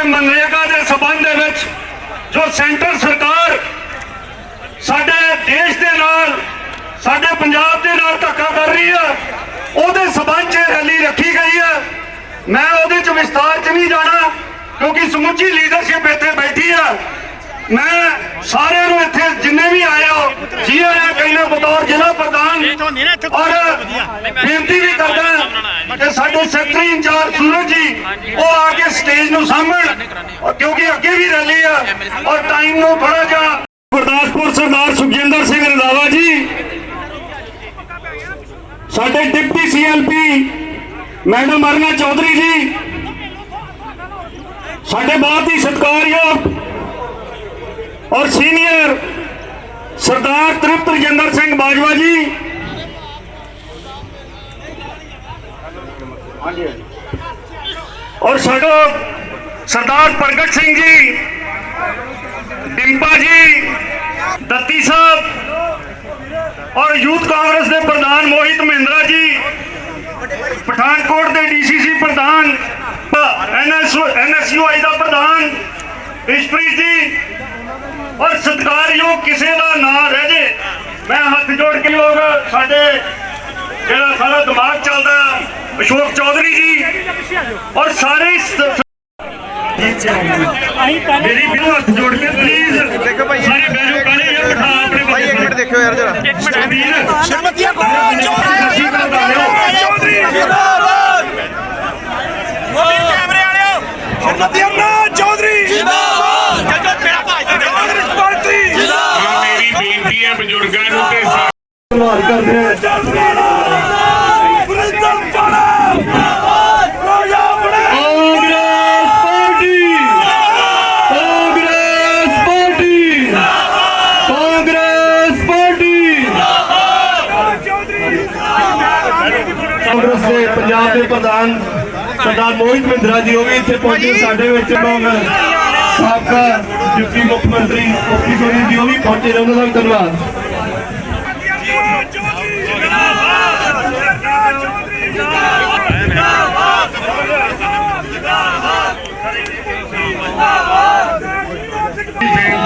ਕਿ ਮਨਰੇਗਾ ਦੇ ਸਬੰਧ ਦੇ ਵਿੱਚ ਜੋ ਸੈਂਟਰ ਸਰਕਾਰ ਸਾਡੇ ਦੇਸ਼ ਦੇ ਨਾਲ ਸਾਡੇ ਪੰਜਾਬ ਦੇ ਨਾਲ ਧੱਕਾ ਕਰ ਰਹੀ ਹੈ ਉਹਦੇ ਸਬੰਧ 'ਚ ਰੈਲੀ ਰੱਖੀ ਗਈ ਹੈ ਮੈਂ ਉਹਦੇ 'ਚ ਵਿਸਤਾਰ 'ਚ ਨਹੀਂ ਜਾਣਾ ਕਿਉਂਕਿ ਸਮੁੱਚੀ ਲੀਡਰਸ਼ਿਪ ਇੱਥੇ ਬੈਠੀ ਆ। ਮੈਂ ਸਾਰਿਆਂ ਨੂੰ ਇੱਥੇ ਜਿੰਨੇ ਵੀ ਆਏ ਹੋ ਜੀ ਆਇਆਂ ਕਹਿੰਦੇ ਬਤੌਰ ਜ਼ਿਲ੍ਹਾ ਪ੍ਰਧਾਨ ਔਰ ਬੇਨਤੀ ਵੀ ਕਰਦਾ ਕਿ ਸਾਡੇ ਸੈਕਟਰੀ ਇੰਚਾਰਜ ਸੂਰਜ ਜੀ ਉਹ ਆ ਕੇ ਸਟੇਜ ਨੂੰ ਸਾਂਭਣ। ਔਰ ਕਿਉਂਕਿ ਅੱਗੇ ਵੀ ਰੈਲੀ ਆ ਔਰ ਟਾਈਮ ਨੂੰ ਥੋੜਾ ਜਿਹਾ ਗੁਰਦਾਸਪੁਰ ਸਰਦਾਰ ਸੁਖਜਿੰਦਰ ਸਿੰਘ ਰੰਧਾਵਾ ਜੀ ਸਾਡੇ deputy CLP madam Aruna Chaudhary ji ਸਾਡੇ ਬਹੁਤ ਹੀ ਸਤਿਕਾਰਯੋਗ ਔਰ ਸੀਨੀਅਰ ਸਰਦਾਰ ਤ੍ਰਿਪਤ ਰਜਿੰਦਰ ਸਿੰਘ ਬਾਜਵਾ ਜੀ ਔਰ ਸਾਡਾ ਸਰਦਾਰ ਪ੍ਰਗਟ ਸਿੰਘ ਜੀ, ਡਿੰਪਾ ਜੀ, ਦੱਤੀ ਸਾਹਿਬ ਔਰ ਯੂਥ ਕਾਂਗਰਸ ਦੇ ਪ੍ਰਧਾਨ ਮੋਹਿਤ ਮਹਿੰਦਰਾ ਜੀ, ਪਠਾਨਕੋਟ ਦੇ ਡੀਸੀਸੀ ਪ੍ਰਧਾਨ ਐਨਐਸਯੂ ਐਨਐਸਯੂਆਈ ਦਾ ਪ੍ਰਧਾਨ ਇਸ਼ਪ੍ਰੀਤ ਜੀ, ਔਰ ਸਤਿਕਾਰਯੋਗ ਕਿਸੇ ਦਾ ਨਾਂ ਰਹਿ ਜੇ, ਮੈਂ ਹੱਥ ਜੋੜ ਕੇ ਲੋਕ ਸਾਡੇ ਜਿਹੜਾ ਸਾਰਾ ਦਿਮਾਗ ਚੱਲਦਾ, ਅਸ਼ੋਕ ਔਰ ਸਾਰੇ ਮੇਰੀ ਬਿਲੋ ਹੱਥ ਜੋੜ ਕੇ ਪਲੀਜ਼ ਦੇਖੋ ਭਾਈ। ਸਾਰੇ ਬੈਠੋ ਕਾਲੇ ਜਾਂ ਬਿਠਾ ਆਪਣੇ ਭਾਈ ਇੱਕ ਮਿੰਟ ਦੇਖਿਓ ਯਾਰ ਜਰਾ। ਵੀਰ ਸ਼ਰਮਤੀ ਕੌਰ ਸੱਚੀ ਗੱਲ ਦੱਸਿਓ। ਚੌਧਰੀ। ਜਿੰਦਾਬਾਦ ਕੈਮਰੇ ਵਾਲਿਓ। ਸ਼ਰਮਤੀ ਅਮਨਾ ਚੌਧਰੀ। ਜਿੰਦਾਬਾਦ। ਜੱਜੋ ਮੇਰਾ ਭਾਈ। ਕਾਂਗਰਸ ਪਾਰਟੀ। ਜਿੰਦਾਬਾਦ। ਮੇਰੀ ਬੇਨਤੀ ਹੈ ਬਜ਼ੁਰਗਾਂ ਨੂੰ ਤੇ ਧੰਨਵਾਦ ਕਰਦੇ ਹਾਂ ਬ੍ਰਿੰਦਮ ਚੋਲਾ ਜਿੰਦਾਬਾਦ ਰੋਜਾ ਬਣੇ Congress party Congress party Congress party Chaudhary Congress ਦੇ ਪੰਜਾਬ ਦੇ ਪ੍ਰਧਾਨ ਸਰਦਾਰ ਮੋਹਿਤ ਮਹਿੰਦਰਾ ਜੀ, ਉਹ ਵੀ ਇੱਥੇ ਪਹੁੰਚੇ ਸਾਡੇ ਵਿੱਚ, ਲੋਕ ਸਾਬਕਾ ਡਿਪਟੀ ਮੁੱਖ ਮੰਤਰੀ ਓਪੀ ਸੋਨੀ ਜੀ, ਉਹ ਵੀ ਪਹੁੰਚੇ ਨੇ, ਉਹਨਾਂ ਦਾ ਧੰਨਵਾਦ ਚੌਧਰੀ ਜਿੰਦਾਬਾਦ ਚੌਧਰੀ ਜਿੰਦਾਬਾਦ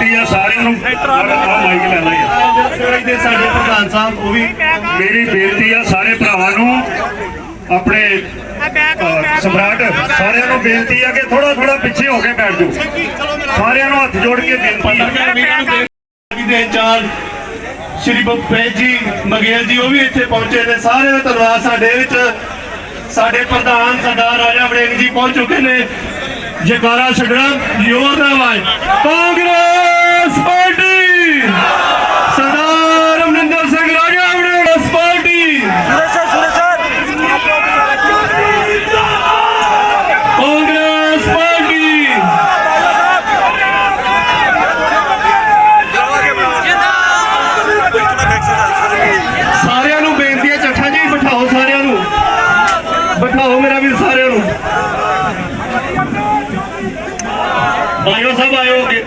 ਬੇਨਤੀ ਆ ਸਾਰਿਆਂ ਨੂੰ ਆ ਮਾਈਕ ਲੈ ਲੈ ਦੇ ਸਾਡੇ ਪ੍ਰਧਾਨ ਸਾਹਿਬ ਉਹ ਵੀ ਮੇਰੀ ਬੇਨਤੀ ਆ ਸਾਰੇ ਭਰਾਵਾਂ ਨੂੰ ਆਪਣੇ ਸਮਰਾਟ ਸਾਰਿਆਂ ਨੂੰ ਬੇਨਤੀ ਆ ਕਿ ਥੋੜਾ ਥੋੜਾ ਪਿੱਛੇ ਹੋ ਕੇ ਬੈਠ ਜਾਓ। ਸਾਰਿਆਂ ਨੂੰ ਹੱਥ ਜੋੜ ਕੇ ਬੇਨਤੀ ਆ। ਦੇ ਇੰਚਾਰਜ ਸ਼੍ਰੀ ਬੱਪੇ ਜੀ ਮਗੇਲ ਜੀ ਉਹ ਵੀ ਇੱਥੇ ਪਹੁੰਚੇ ਨੇ। ਸਾਰਿਆਂ ਦਾ ਧੰਨਵਾਦ ਸਾਡੇ ਵਿੱਚ। ਸਾਡੇ ਪ੍ਰਧਾਨ ਸਰਦਾਰ ਰਾਜਾ ਵੜਿੰਗ ਜੀ ਪਹੁੰਚ ਚੁੱਕੇ ਨੇ। ਜਕਾਰਾ ਛੱਡਣਾ ਜ਼ੋਰ ਦਾ ਆਵਾਜ਼। Congress! Party. Sardar Amarinder Singh Raja Warring party. Congress party. ਸਾਰਿਆਂ ਨੂੰ ਬੇਨਤੀ ਹੈ, ਚੱਠਾ ਜੀ, ਬਿਠਾਓ ਸਾਰਿਆਂ ਨੂੰ। ਬਿਠਾਓ ਮੇਰਾ ਵੀਰ ਸਾਰਿਆਂ ਨੂੰ। ਆਇਓ ਸਭ ਆਇਓ ਅੱਗੇ।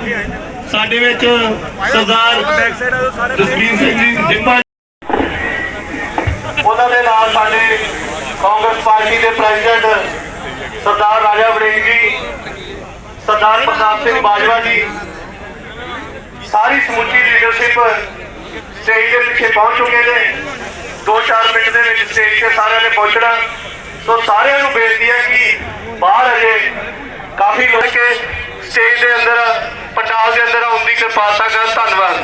ਸਾਡੇ ਵਿੱਚ ਸਰਦਾਰ ਜਸਵੀਰ ਸਿੰਘ ਜੀ ਜਿੰਮਾ ਉਹਨਾਂ ਦੇ ਨਾਲ ਸਾਡੇ ਕਾਂਗਰਸ ਪਾਰਟੀ ਦੇ ਪ੍ਰੈਜ਼ੀਡੈਂਟ ਸਰਦਾਰ ਰਾਜਾ ਵੜਿੰਗ ਜੀ, ਸਰਦਾਰ ਪ੍ਰਤਾਪ ਸਿੰਘ ਬਾਜਵਾ ਜੀ, ਸਾਰੀ ਸਮੁੱਚੀ ਲੀਡਰਸ਼ਿਪ ਸਟੇਜ ਦੇ ਪਿੱਛੇ ਪਹੁੰਚ ਚੁੱਕੇ ਨੇ। 2-4 ਮਿੰਟ ਦੇ ਵਿੱਚ ਸਟੇਜ ਤੇ ਸਾਰਿਆਂ ਨੇ ਪਹੁੰਚਣਾ। ਸੋ ਸਾਰਿਆਂ ਨੂੰ ਬੇਨਤੀ ਹੈ ਕਿ ਬਾਹਰ ਅਜੇ ਕਾਫੀ ਲੋਕ ਸਟੇਜ ਦੇ ਅੰਦਰ ਪੰਡਾਲ ਦੇ ਅੰਦਰ ਆਉਣ ਦੀ ਕਿਰਪਾਲਤਾ ਕਰਨ ਧੰਨਵਾਦ।